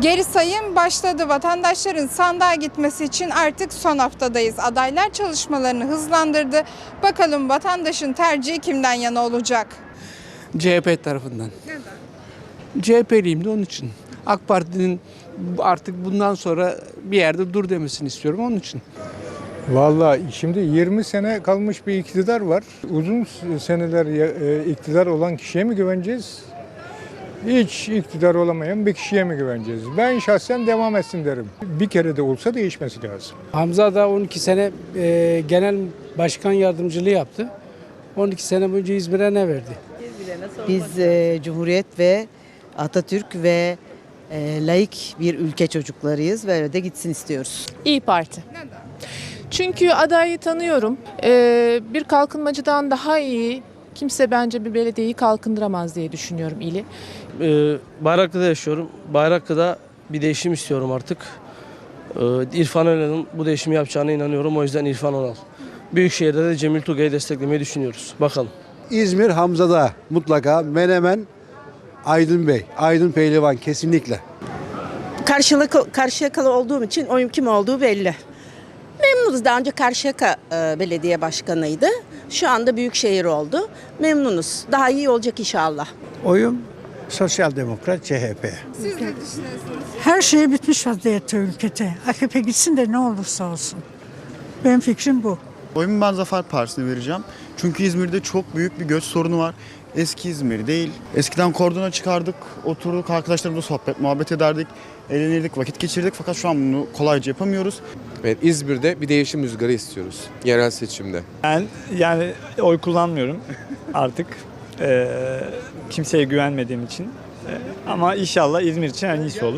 Geri sayım başladı. Vatandaşların sandığa gitmesi için artık son haftadayız. Adaylar çalışmalarını hızlandırdı. Bakalım vatandaşın tercihi kimden yana olacak? CHP tarafından. Neden? CHP'liyim de onun için. AK Parti'nin artık bundan sonra bir yerde dur demesini istiyorum onun için. Vallahi şimdi 20 sene kalmış bir iktidar var. Uzun seneler e, iktidar olan kişiye mi güveneceğiz? Hiç iktidar olamayan bir kişiye mi güveneceğiz? Ben şahsen devam etsin derim. Bir kere de olsa değişmesi lazım. Hamza da 12 sene e, genel başkan yardımcılığı yaptı. 12 sene boyunca İzmir'e ne verdi? Biz e, Cumhuriyet ve Atatürk ve e, laik bir ülke çocuklarıyız ve öyle de gitsin istiyoruz. İyi Parti. Çünkü adayı tanıyorum. Ee, bir kalkınmacıdan daha iyi kimse bence bir belediyeyi kalkındıramaz diye düşünüyorum ili. Ee, Bayraklı'da yaşıyorum. Bayraklı'da bir değişim istiyorum artık. Ee, İrfan Önal'ın bu değişimi yapacağına inanıyorum. O yüzden İrfan Önal. Büyükşehir'de de Cemil Tugay'ı desteklemeyi düşünüyoruz. Bakalım. İzmir Hamza'da mutlaka Menemen Aydın Bey, Aydın Pehlivan kesinlikle. Karşılıklı, Karşıyakalı olduğum için oyum kim olduğu belli. Memnunuz. Daha önce Karşıyaka e, belediye başkanıydı. Şu anda büyükşehir oldu. Memnunuz. Daha iyi olacak inşallah. Oyum Sosyal Demokrat CHP. Siz ne düşünüyorsunuz? Her şey bitmiş vaziyette ülkede. AKP gitsin de ne olursa olsun. Benim fikrim bu. Oyumu ben Zafer Partisi'ne vereceğim. Çünkü İzmir'de çok büyük bir göç sorunu var. Eski İzmir değil. Eskiden kordona çıkardık, oturduk, arkadaşlarımızla sohbet, muhabbet ederdik, eğlenirdik, vakit geçirdik. Fakat şu an bunu kolayca yapamıyoruz. Evet, İzmir'de bir değişim rüzgarı istiyoruz yerel seçimde. Ben yani oy kullanmıyorum artık. Ee, kimseye güvenmediğim için. Ee, ama inşallah İzmir için en iyisi olur.